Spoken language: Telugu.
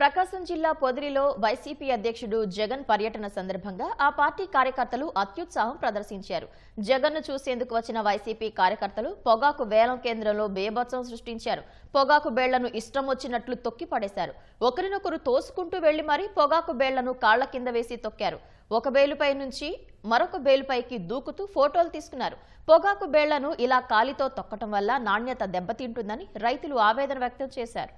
ప్రకాశం జిల్లా పొదిరిలో వైసీపీ అధ్యక్షుడు జగన్ పర్యటన సందర్భంగా ఆ పార్టీ కార్యకర్తలు అత్యుత్సాహం ప్రదర్శించారు. జగన్ను చూసేందుకు వచ్చిన వైసీపీ కార్యకర్తలు పొగాకు వేలం కేంద్రంలో బేభత్సం సృష్టించారు. పొగాకు బేళ్ళను ఇష్టం వచ్చినట్లు తొక్కి పడేశారు ఒకరినొకరు తోసుకుంటూ వెళ్ళి మరీ పొగాకు బేళ్ళను కాళ్ళ కింద వేసి తొక్కారు. ఒక బేలుపై నుంచి మరొక బేలుపైకి దూకుతూ ఫోటోలు తీసుకున్నారు. పొగాకు బేళ్ళను ఇలా కాలితో తొక్కటం వల్ల నాణ్యత దెబ్బతింటుందని రైతులు ఆవేదన వ్యక్తం చేశారు.